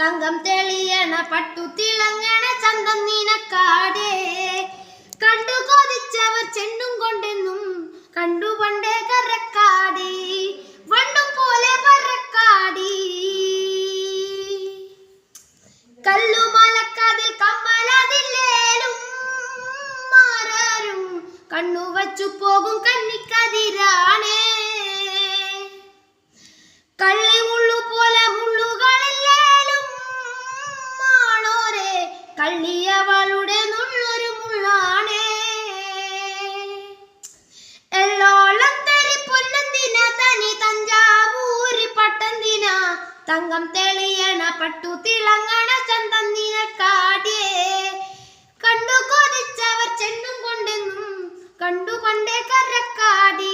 തങ്കം തെളിയണ പട്ടു തിളങ്ങണ ചന്തം നിനക്കാടേ. കണ്ടു കൊതിച്ചവർ ചെണ്ടും കൊണ്ടെന്നും കണ്ടു പണ്ടേ കരക്കാടി. വണ്ടും പോലെ പറക്കാടി കല്ലുമലക്കാതിൽ കമ്മലതില്ലേലും മാറും കണ്ണു വച്ചു പോകും കണ്ണിക്കതിരാണേ കള്ളിയവളുടെ നുള്ളൊരു മുള്ളാണേ. എല്ലോളം തരി പൊല്ലന്തിന തനി തഞ്ചാവൂരി പട്ടന്തിന തങ്കം തെളിയണ പട്ടു തിളങ്ങണ ചന്തന്തിന കാടിയേ. കണ്ടു കൊതിച്ചവർ ചെന്നും കൊണ്ടെന്നും കണ്ടു പണ്ടേ കരക്കാടി